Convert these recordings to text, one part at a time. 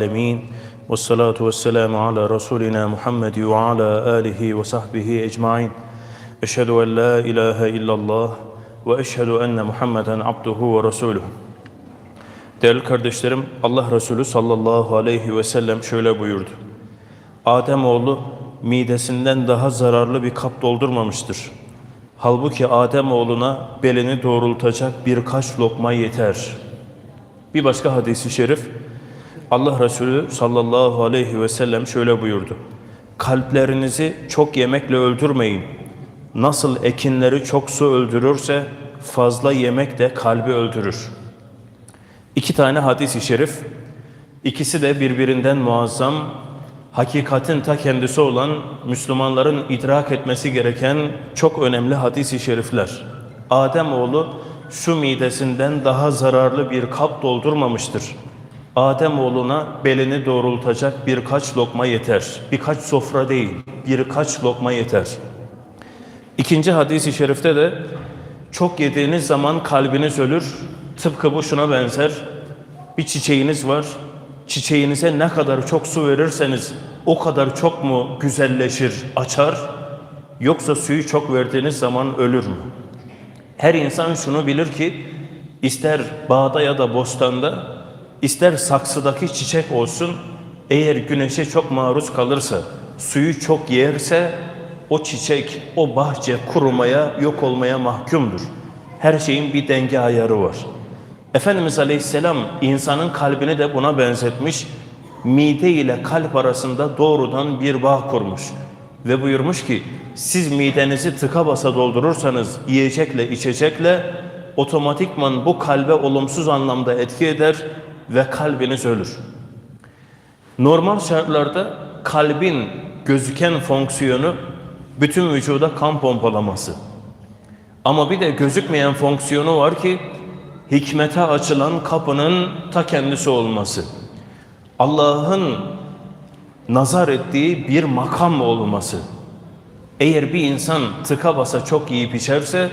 العالمين والصلاة والسلام على رسولنا محمد وعلى آله وصحبه أجمعين أشهد أن لا إله إلا الله وأشهد أن محمدا عبده ورسوله Değerli kardeşlerim, Allah Resulü sallallahu aleyhi ve sellem şöyle buyurdu. Adem oğlu midesinden daha zararlı bir kap doldurmamıştır. Halbuki Adem oğluna belini doğrultacak birkaç lokma yeter. Bir başka hadisi şerif, Allah Resulü sallallahu aleyhi ve sellem şöyle buyurdu. Kalplerinizi çok yemekle öldürmeyin. Nasıl ekinleri çok su öldürürse fazla yemek de kalbi öldürür. İki tane hadis-i şerif, ikisi de birbirinden muazzam, hakikatin ta kendisi olan Müslümanların idrak etmesi gereken çok önemli hadis-i şerifler. Adem oğlu su midesinden daha zararlı bir kap doldurmamıştır. Adem oğluna belini doğrultacak birkaç lokma yeter. Birkaç sofra değil, birkaç lokma yeter. İkinci hadis-i şerifte de çok yediğiniz zaman kalbiniz ölür. Tıpkı bu şuna benzer. Bir çiçeğiniz var. Çiçeğinize ne kadar çok su verirseniz o kadar çok mu güzelleşir, açar? Yoksa suyu çok verdiğiniz zaman ölür mü? Her insan şunu bilir ki ister bağda ya da bostanda, ister saksıdaki çiçek olsun, eğer güneşe çok maruz kalırsa, suyu çok yerse o çiçek, o bahçe kurumaya, yok olmaya mahkumdur. Her şeyin bir denge ayarı var. Efendimiz Aleyhisselam insanın kalbini de buna benzetmiş. Mide ile kalp arasında doğrudan bir bağ kurmuş. Ve buyurmuş ki siz midenizi tıka basa doldurursanız yiyecekle içecekle otomatikman bu kalbe olumsuz anlamda etki eder ve kalbiniz ölür. Normal şartlarda kalbin gözüken fonksiyonu bütün vücuda kan pompalaması. Ama bir de gözükmeyen fonksiyonu var ki hikmete açılan kapının ta kendisi olması. Allah'ın nazar ettiği bir makam olması. Eğer bir insan tıka basa çok yiyip içerse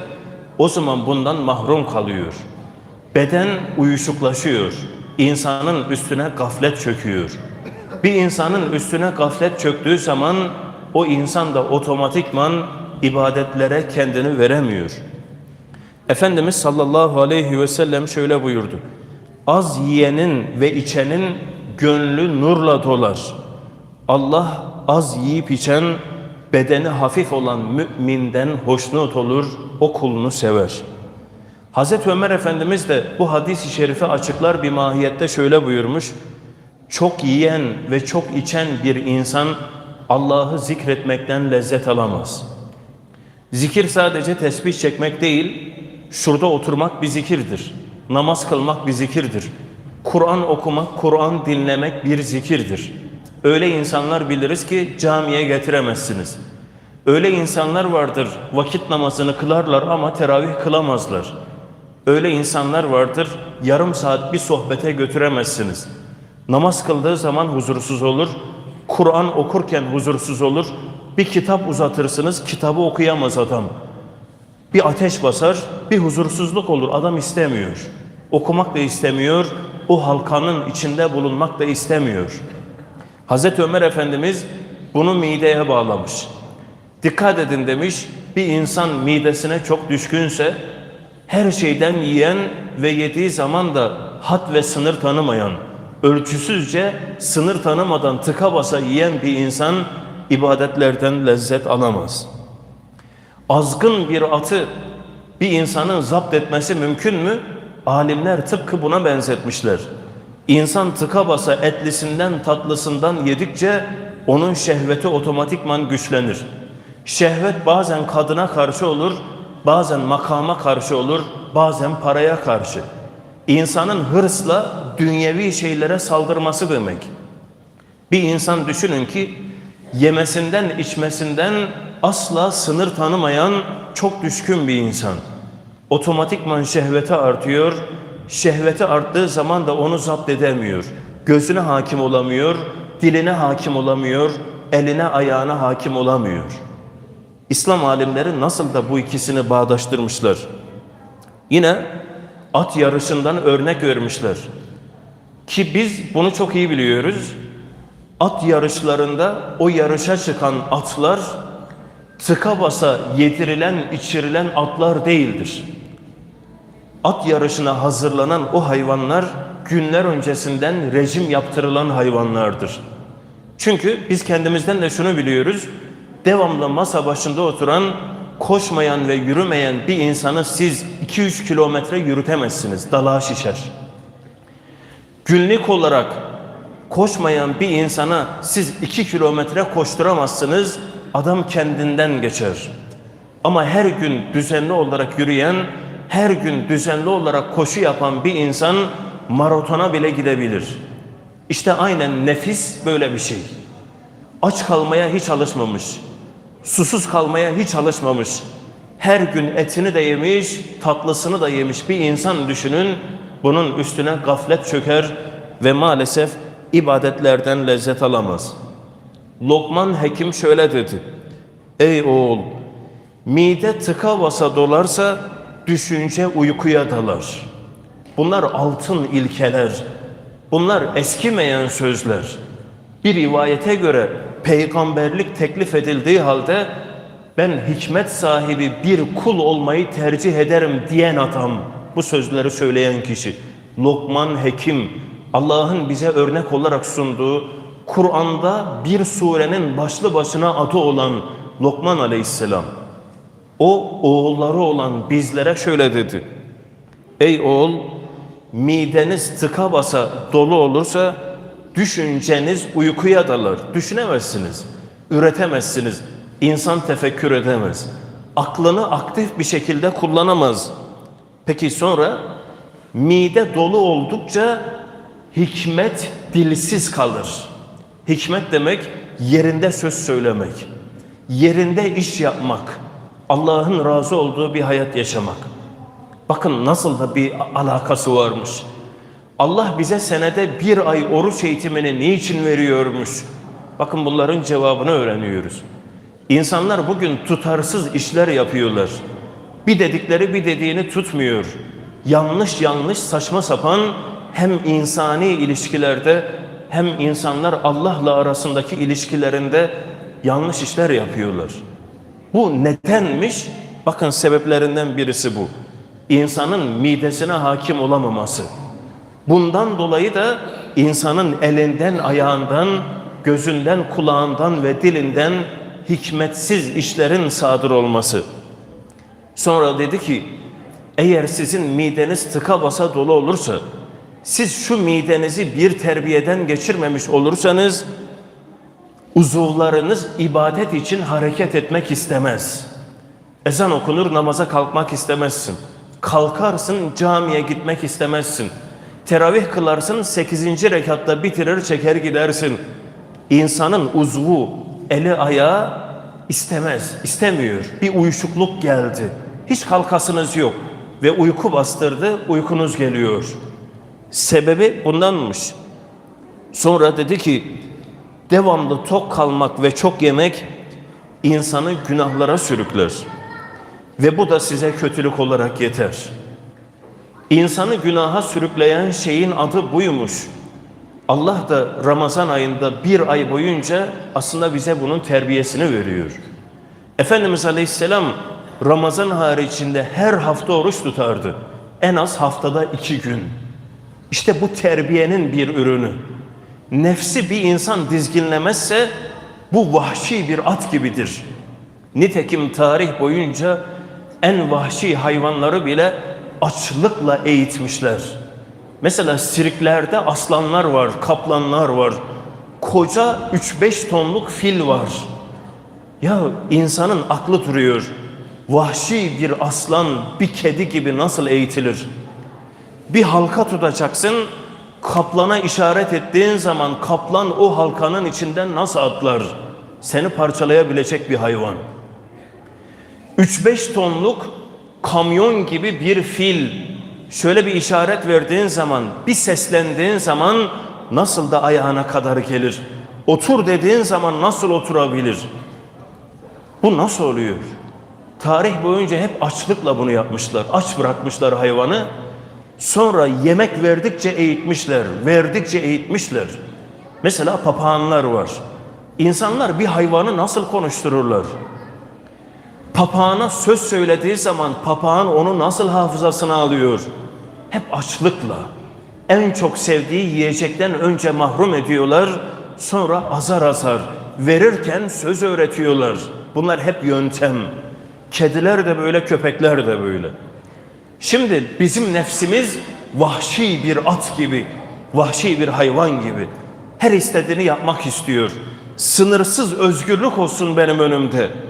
o zaman bundan mahrum kalıyor. Beden uyuşuklaşıyor. İnsanın üstüne gaflet çöküyor. Bir insanın üstüne gaflet çöktüğü zaman o insan da otomatikman ibadetlere kendini veremiyor. Efendimiz sallallahu aleyhi ve sellem şöyle buyurdu. Az yiyenin ve içenin gönlü nurla dolar. Allah az yiyip içen, bedeni hafif olan müminden hoşnut olur, o kulunu sever. Hazreti Ömer Efendimiz de bu hadis-i şerifi açıklar bir mahiyette şöyle buyurmuş. Çok yiyen ve çok içen bir insan Allah'ı zikretmekten lezzet alamaz. Zikir sadece tesbih çekmek değil, şurada oturmak bir zikirdir. Namaz kılmak bir zikirdir. Kur'an okumak, Kur'an dinlemek bir zikirdir. Öyle insanlar biliriz ki camiye getiremezsiniz. Öyle insanlar vardır vakit namazını kılarlar ama teravih kılamazlar. Öyle insanlar vardır yarım saat bir sohbete götüremezsiniz. Namaz kıldığı zaman huzursuz olur. Kur'an okurken huzursuz olur. Bir kitap uzatırsınız kitabı okuyamaz adam. Bir ateş basar, bir huzursuzluk olur. Adam istemiyor. Okumak da istemiyor. O halkanın içinde bulunmak da istemiyor. Hazreti Ömer Efendimiz bunu mideye bağlamış. Dikkat edin demiş, bir insan midesine çok düşkünse, her şeyden yiyen ve yediği zaman da hat ve sınır tanımayan, ölçüsüzce sınır tanımadan tıka basa yiyen bir insan ibadetlerden lezzet alamaz. Azgın bir atı bir insanın zapt etmesi mümkün mü? Alimler tıpkı buna benzetmişler. İnsan tıka basa etlisinden tatlısından yedikçe onun şehveti otomatikman güçlenir. Şehvet bazen kadına karşı olur, bazen makama karşı olur, bazen paraya karşı. İnsanın hırsla dünyevi şeylere saldırması demek. Bir insan düşünün ki yemesinden içmesinden asla sınır tanımayan çok düşkün bir insan. Otomatikman şehveti artıyor. Şehveti arttığı zaman da onu zapt edemiyor. Gözüne hakim olamıyor, diline hakim olamıyor, eline ayağına hakim olamıyor. İslam alimleri nasıl da bu ikisini bağdaştırmışlar. Yine at yarışından örnek vermişler. Ki biz bunu çok iyi biliyoruz. At yarışlarında o yarışa çıkan atlar tıka basa yedirilen, içirilen atlar değildir. At yarışına hazırlanan o hayvanlar günler öncesinden rejim yaptırılan hayvanlardır. Çünkü biz kendimizden de şunu biliyoruz. Devamlı masa başında oturan, koşmayan ve yürümeyen bir insanı siz 2-3 kilometre yürütemezsiniz. Dalağı şişer. Günlük olarak koşmayan bir insana siz 2 kilometre koşturamazsınız. Adam kendinden geçer. Ama her gün düzenli olarak yürüyen, her gün düzenli olarak koşu yapan bir insan maratona bile gidebilir. İşte aynen nefis böyle bir şey. Aç kalmaya hiç alışmamış. Susuz kalmaya hiç alışmamış. Her gün etini de yemiş, tatlısını da yemiş bir insan düşünün. Bunun üstüne gaflet çöker ve maalesef ibadetlerden lezzet alamaz. Lokman Hekim şöyle dedi. Ey oğul, mide tıka basa dolarsa düşünce uykuya dalar. Bunlar altın ilkeler. Bunlar eskimeyen sözler. Bir rivayete göre peygamberlik teklif edildiği halde ben hikmet sahibi bir kul olmayı tercih ederim diyen adam. Bu sözleri söyleyen kişi. Lokman Hekim Allah'ın bize örnek olarak sunduğu Kur'an'da bir surenin başlı başına adı olan Lokman Aleyhisselam. O oğulları olan bizlere şöyle dedi. Ey oğul mideniz tıka basa dolu olursa düşünceniz uykuya dalar. Düşünemezsiniz, üretemezsiniz. İnsan tefekkür edemez. Aklını aktif bir şekilde kullanamaz. Peki sonra mide dolu oldukça hikmet dilsiz kalır. Hikmet demek yerinde söz söylemek, yerinde iş yapmak, Allah'ın razı olduğu bir hayat yaşamak. Bakın nasıl da bir alakası varmış. Allah bize senede bir ay oruç eğitimini niçin veriyormuş? Bakın bunların cevabını öğreniyoruz. İnsanlar bugün tutarsız işler yapıyorlar. Bir dedikleri bir dediğini tutmuyor. Yanlış yanlış saçma sapan hem insani ilişkilerde hem insanlar Allah'la arasındaki ilişkilerinde yanlış işler yapıyorlar. Bu nedenmiş? Bakın sebeplerinden birisi bu. İnsanın midesine hakim olamaması. Bundan dolayı da insanın elinden, ayağından, gözünden, kulağından ve dilinden hikmetsiz işlerin sadır olması. Sonra dedi ki, eğer sizin mideniz tıka basa dolu olursa, siz şu midenizi bir terbiyeden geçirmemiş olursanız, uzuvlarınız ibadet için hareket etmek istemez. Ezan okunur, namaza kalkmak istemezsin. Kalkarsın, camiye gitmek istemezsin. Teravih kılarsın, 8. rekatta bitirir, çeker gidersin. İnsanın uzvu, eli ayağı istemez, istemiyor. Bir uyuşukluk geldi. Hiç kalkasınız yok ve uyku bastırdı, uykunuz geliyor. Sebebi bundanmış. Sonra dedi ki, devamlı tok kalmak ve çok yemek insanı günahlara sürükler. Ve bu da size kötülük olarak yeter. İnsanı günaha sürükleyen şeyin adı buymuş. Allah da Ramazan ayında bir ay boyunca aslında bize bunun terbiyesini veriyor. Efendimiz Aleyhisselam Ramazan haricinde her hafta oruç tutardı. En az haftada iki gün. İşte bu terbiyenin bir ürünü. Nefsi bir insan dizginlemezse bu vahşi bir at gibidir. Nitekim tarih boyunca en vahşi hayvanları bile açlıkla eğitmişler. Mesela sirklerde aslanlar var, kaplanlar var. Koca 3-5 tonluk fil var. Ya insanın aklı duruyor. Vahşi bir aslan, bir kedi gibi nasıl eğitilir? Bir halka tutacaksın, kaplana işaret ettiğin zaman kaplan o halkanın içinden nasıl atlar? Seni parçalayabilecek bir hayvan. 3-5 tonluk kamyon gibi bir fil şöyle bir işaret verdiğin zaman, bir seslendiğin zaman nasıl da ayağına kadar gelir. Otur dediğin zaman nasıl oturabilir? Bu nasıl oluyor? Tarih boyunca hep açlıkla bunu yapmışlar. Aç bırakmışlar hayvanı. Sonra yemek verdikçe eğitmişler, verdikçe eğitmişler. Mesela papağanlar var. İnsanlar bir hayvanı nasıl konuştururlar? Papağana söz söylediği zaman papağan onu nasıl hafızasına alıyor? Hep açlıkla. En çok sevdiği yiyecekten önce mahrum ediyorlar, sonra azar azar verirken söz öğretiyorlar. Bunlar hep yöntem. Kediler de böyle, köpekler de böyle. Şimdi bizim nefsimiz vahşi bir at gibi, vahşi bir hayvan gibi. Her istediğini yapmak istiyor. Sınırsız özgürlük olsun benim önümde.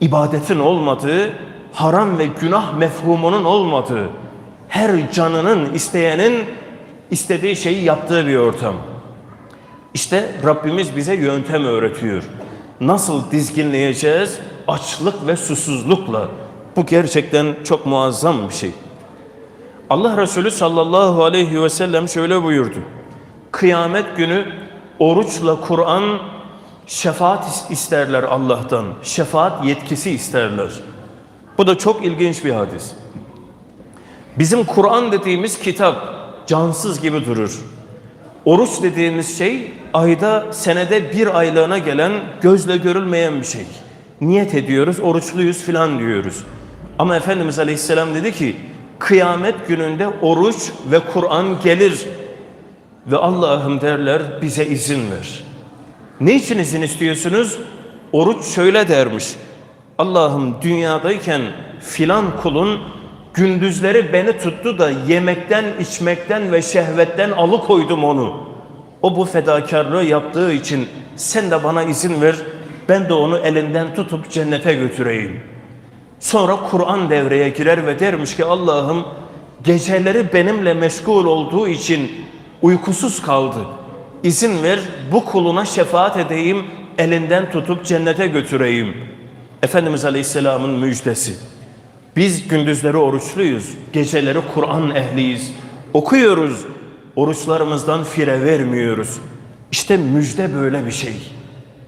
İbadetin olmadığı, haram ve günah mefhumunun olmadığı, her canının isteyenin istediği şeyi yaptığı bir ortam. İşte Rabbimiz bize yöntem öğretiyor. Nasıl dizginleyeceğiz? Açlık ve susuzlukla. Bu gerçekten çok muazzam bir şey. Allah Resulü sallallahu aleyhi ve sellem şöyle buyurdu. Kıyamet günü oruçla Kur'an şefaat isterler Allah'tan. Şefaat yetkisi isterler. Bu da çok ilginç bir hadis. Bizim Kur'an dediğimiz kitap cansız gibi durur. Oruç dediğimiz şey ayda senede bir aylığına gelen gözle görülmeyen bir şey. Niyet ediyoruz, oruçluyuz filan diyoruz. Ama Efendimiz Aleyhisselam dedi ki kıyamet gününde oruç ve Kur'an gelir ve Allah'ım derler bize izin ver. Ne için izin istiyorsunuz? Oruç şöyle dermiş. Allah'ım dünyadayken filan kulun gündüzleri beni tuttu da yemekten, içmekten ve şehvetten alıkoydum onu. O bu fedakarlığı yaptığı için sen de bana izin ver, ben de onu elinden tutup cennete götüreyim. Sonra Kur'an devreye girer ve dermiş ki Allah'ım geceleri benimle meşgul olduğu için uykusuz kaldı. İzin ver bu kuluna şefaat edeyim, elinden tutup cennete götüreyim. Efendimiz Aleyhisselam'ın müjdesi. Biz gündüzleri oruçluyuz, geceleri Kur'an ehliyiz. Okuyoruz, oruçlarımızdan fire vermiyoruz. İşte müjde böyle bir şey.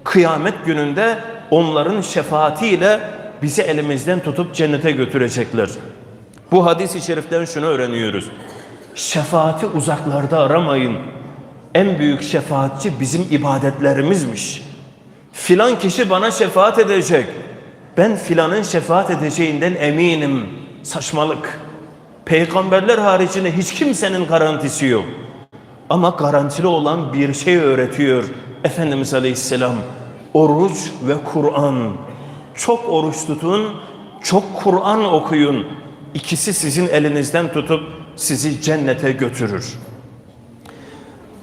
Kıyamet gününde onların şefaatiyle bizi elimizden tutup cennete götürecekler. Bu hadis-i şeriften şunu öğreniyoruz. Şefaati uzaklarda aramayın. En büyük şefaatçi bizim ibadetlerimizmiş. Filan kişi bana şefaat edecek. Ben filanın şefaat edeceğinden eminim. Saçmalık. Peygamberler haricinde hiç kimsenin garantisi yok. Ama garantili olan bir şey öğretiyor Efendimiz Aleyhisselam. Oruç ve Kur'an. Çok oruç tutun, çok Kur'an okuyun. İkisi sizin elinizden tutup sizi cennete götürür.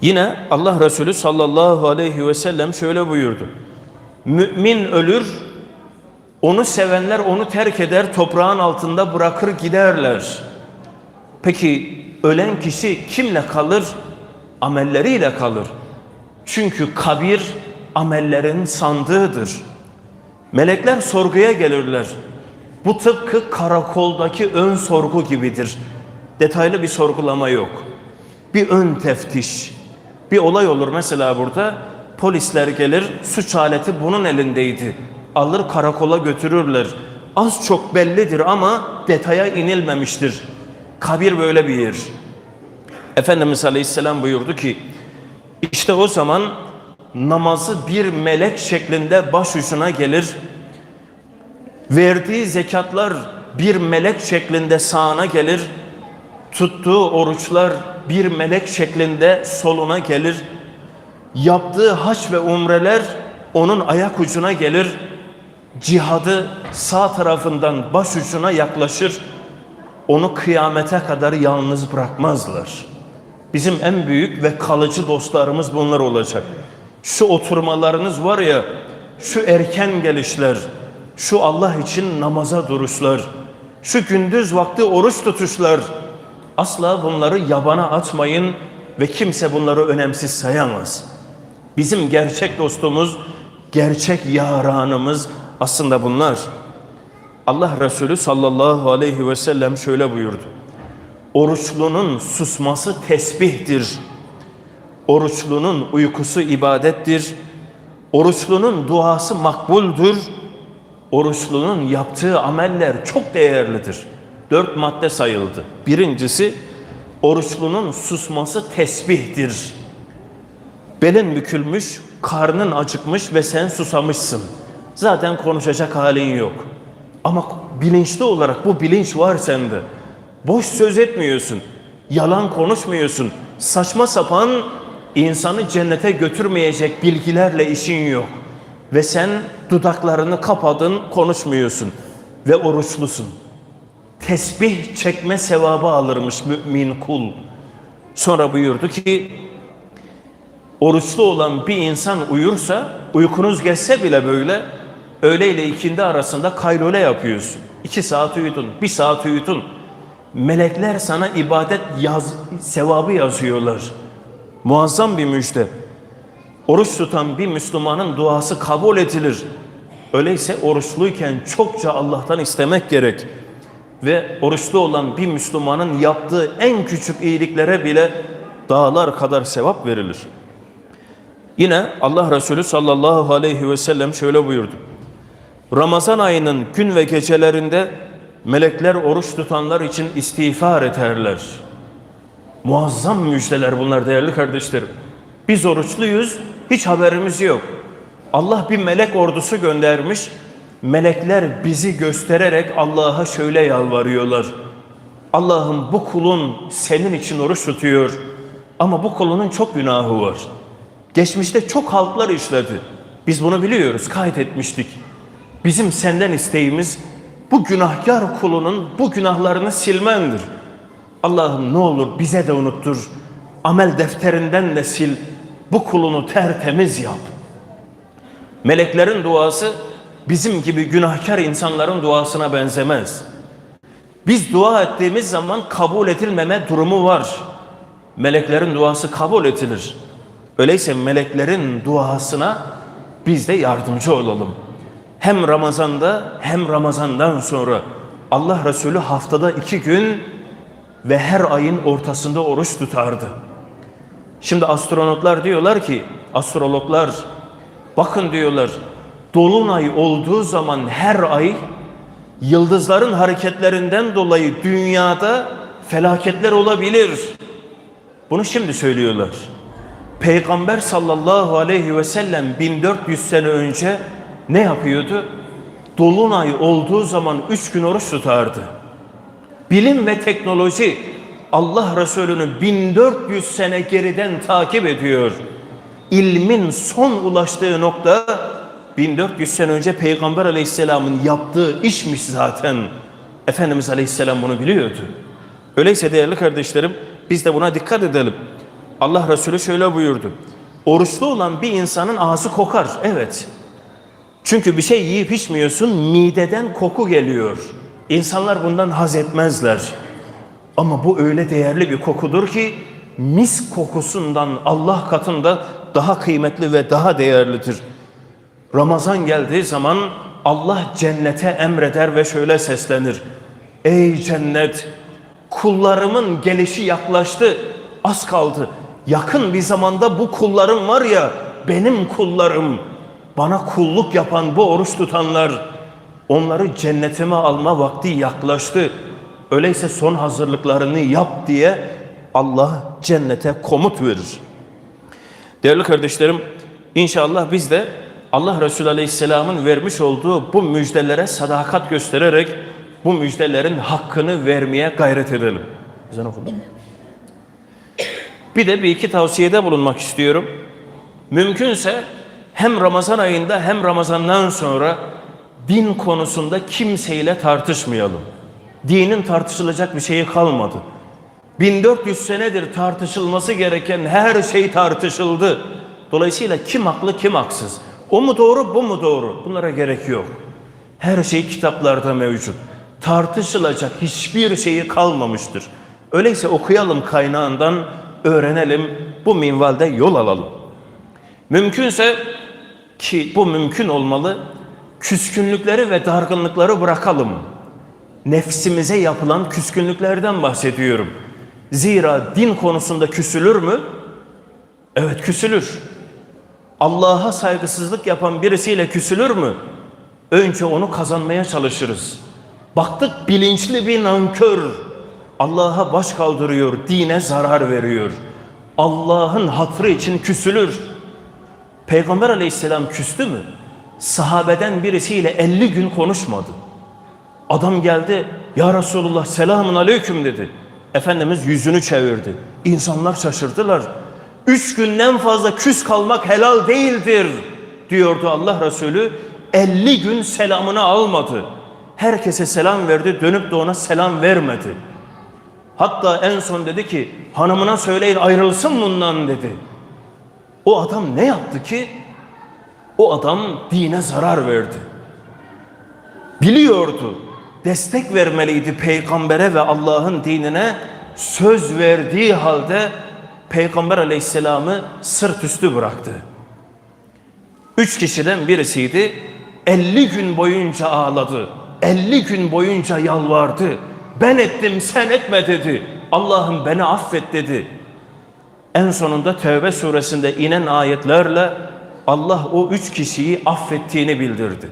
Yine Allah Resulü sallallahu aleyhi ve sellem şöyle buyurdu. Mümin ölür, onu sevenler onu terk eder, toprağın altında bırakır giderler. Peki ölen kişi kimle kalır? Amelleriyle kalır. Çünkü kabir amellerin sandığıdır. Melekler sorguya gelirler. Bu tıpkı karakoldaki ön sorgu gibidir. Detaylı bir sorgulama yok. Bir ön teftiş. Bir olay olur mesela burada. Polisler gelir, suç aleti bunun elindeydi. Alır karakola götürürler. Az çok bellidir ama detaya inilmemiştir. Kabir böyle bir yer. Efendimiz Aleyhisselam buyurdu ki, işte o zaman namazı bir melek şeklinde başucuna gelir. Verdiği zekatlar bir melek şeklinde sağına gelir. Tuttuğu oruçlar bir melek şeklinde soluna gelir. Yaptığı haç ve umreler onun ayak ucuna gelir. Cihadı sağ tarafından baş ucuna yaklaşır. Onu kıyamete kadar yalnız bırakmazlar. Bizim en büyük ve kalıcı dostlarımız bunlar olacak. Şu oturmalarınız var ya, şu erken gelişler, şu Allah için namaza duruşlar, şu gündüz vakti oruç tutuşlar. Asla bunları yabana atmayın ve kimse bunları önemsiz sayamaz. Bizim gerçek dostumuz, gerçek yaranımız aslında bunlar. Allah Resulü sallallahu aleyhi ve sellem şöyle buyurdu. Oruçlunun susması tesbihtir. Oruçlunun uykusu ibadettir. Oruçlunun duası makbuldür. Oruçlunun yaptığı ameller çok değerlidir. Dört madde sayıldı. Birincisi oruçlunun susması tesbihtir. Belin bükülmüş, karnın acıkmış ve sen susamışsın. Zaten konuşacak halin yok. Ama bilinçli olarak bu bilinç var sende. Boş söz etmiyorsun. Yalan konuşmuyorsun. Saçma sapan insanı cennete götürmeyecek bilgilerle işin yok. Ve sen dudaklarını kapadın, konuşmuyorsun. Ve oruçlusun. Tesbih çekme sevabı alırmış mümin kul. Sonra buyurdu ki oruçlu olan bir insan uyursa, uykunuz geçse bile böyle, öğle ile ikindi arasında kaylole yapıyorsun. İki saat uyudun, bir saat uyudun. Melekler sana ibadet yaz, sevabı yazıyorlar. Muazzam bir müjde. Oruç tutan bir Müslümanın duası kabul edilir. Öyleyse oruçluyken çokça Allah'tan istemek gerek. Ve oruçlu olan bir Müslümanın yaptığı en küçük iyiliklere bile dağlar kadar sevap verilir. Yine Allah Resulü sallallahu aleyhi ve sellem şöyle buyurdu. Ramazan ayının gün ve gecelerinde melekler oruç tutanlar için istiğfar ederler. Muazzam müjdeler bunlar değerli kardeşlerim. Biz oruçluyuz, hiç haberimiz yok. Allah bir melek ordusu göndermiş. Melekler bizi göstererek Allah'a şöyle yalvarıyorlar. Allah'ım bu kulun senin için oruç tutuyor. Ama bu kulunun çok günahı var. Geçmişte çok halklar işledi. Biz bunu biliyoruz, kaydetmiştik. Bizim senden isteğimiz bu günahkar kulunun bu günahlarını silmendir. Allah'ım ne olur bize de unuttur. Amel defterinden de sil. Bu kulunu tertemiz yap. Meleklerin duası bizim gibi günahkar insanların duasına benzemez. Biz dua ettiğimiz zaman kabul edilmeme durumu var. Meleklerin duası kabul edilir. Öyleyse meleklerin duasına biz de yardımcı olalım. Hem Ramazan'da hem Ramazan'dan sonra Allah Resulü haftada iki gün ve her ayın ortasında oruç tutardı. Şimdi astronotlar diyorlar ki, astrologlar bakın diyorlar, dolunay olduğu zaman her ay yıldızların hareketlerinden dolayı dünyada felaketler olabilir. Bunu şimdi söylüyorlar. Peygamber sallallahu aleyhi ve sellem 1400 sene önce ne yapıyordu? Dolunay olduğu zaman üç gün oruç tutardı. Bilim ve teknoloji Allah Resulü'nü 1400 sene geriden takip ediyor. İlmin son ulaştığı nokta 1400 sene önce Peygamber Aleyhisselam'ın yaptığı işmiş zaten. Efendimiz Aleyhisselam bunu biliyordu. Öyleyse değerli kardeşlerim biz de buna dikkat edelim. Allah Resulü şöyle buyurdu. Oruçlu olan bir insanın ağzı kokar. Evet. Çünkü bir şey yiyip içmiyorsun, mideden koku geliyor. İnsanlar bundan haz etmezler. Ama bu öyle değerli bir kokudur ki mis kokusundan Allah katında daha kıymetli ve daha değerlidir. Ramazan geldiği zaman Allah cennete emreder ve şöyle seslenir. Ey cennet kullarımın gelişi yaklaştı az kaldı. Yakın bir zamanda bu kullarım var ya benim kullarım bana kulluk yapan bu oruç tutanlar onları cennetime alma vakti yaklaştı. Öyleyse son hazırlıklarını yap diye Allah cennete komut verir. Değerli kardeşlerim inşallah biz de Allah Resulü Aleyhisselam'ın vermiş olduğu bu müjdelere sadakat göstererek bu müjdelerin hakkını vermeye gayret edelim. Güzel okudun mu? Bir de bir iki tavsiyede bulunmak istiyorum. Mümkünse hem Ramazan ayında hem Ramazan'dan sonra din konusunda kimseyle tartışmayalım. Dinin tartışılacak bir şeyi kalmadı. 1400 senedir tartışılması gereken her şey tartışıldı. Dolayısıyla kim haklı kim haksız? O mu doğru bu mu doğru? Bunlara gerek yok. Her şey kitaplarda mevcut. Tartışılacak hiçbir şeyi kalmamıştır. Öyleyse okuyalım kaynağından, öğrenelim, bu minvalde yol alalım. Mümkünse ki bu mümkün olmalı, küskünlükleri ve dargınlıkları bırakalım. Nefsimize yapılan küskünlüklerden bahsediyorum. Zira din konusunda küsülür mü? Evet küsülür. Allah'a saygısızlık yapan birisiyle küsülür mü? Önce onu kazanmaya çalışırız. Baktık bilinçli bir nankör. Allah'a baş kaldırıyor, dine zarar veriyor. Allah'ın hatrı için küsülür. Peygamber aleyhisselam küstü mü? Sahabeden birisiyle 50 gün konuşmadı. Adam geldi, ya Resulullah selamun aleyküm dedi. Efendimiz yüzünü çevirdi. İnsanlar şaşırdılar. Üç günden fazla küs kalmak helal değildir diyordu Allah Resulü. 50 gün selamını almadı. Herkese selam verdi, dönüp de ona selam vermedi. Hatta en son dedi ki hanımına söyleyin ayrılsın bundan dedi. O adam ne yaptı ki? O adam dine zarar verdi. Biliyordu. Destek vermeliydi peygambere ve Allah'ın dinine söz verdiği halde peygamber aleyhisselamı sırt üstü bıraktı. Üç kişiden birisiydi. 50 gün boyunca ağladı. 50 gün boyunca yalvardı. Ben ettim sen etme dedi. Allah'ım beni affet dedi. En sonunda Tevbe suresinde inen ayetlerle Allah o üç kişiyi affettiğini bildirdi.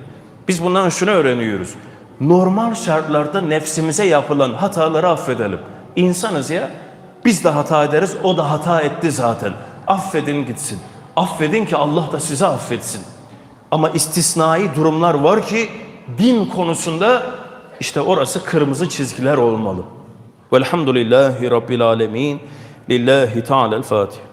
Biz bundan şunu öğreniyoruz. Normal şartlarda nefsimize yapılan hataları affedelim. İnsanız ya. Biz de hata ederiz. O da hata etti zaten. Affedin gitsin. Affedin ki Allah da sizi affetsin. Ama istisnai durumlar var ki din konusunda işte orası kırmızı çizgiler olmalı. Velhamdülillahi Rabbil Alemin. Lillahi Teala'l Fatiha.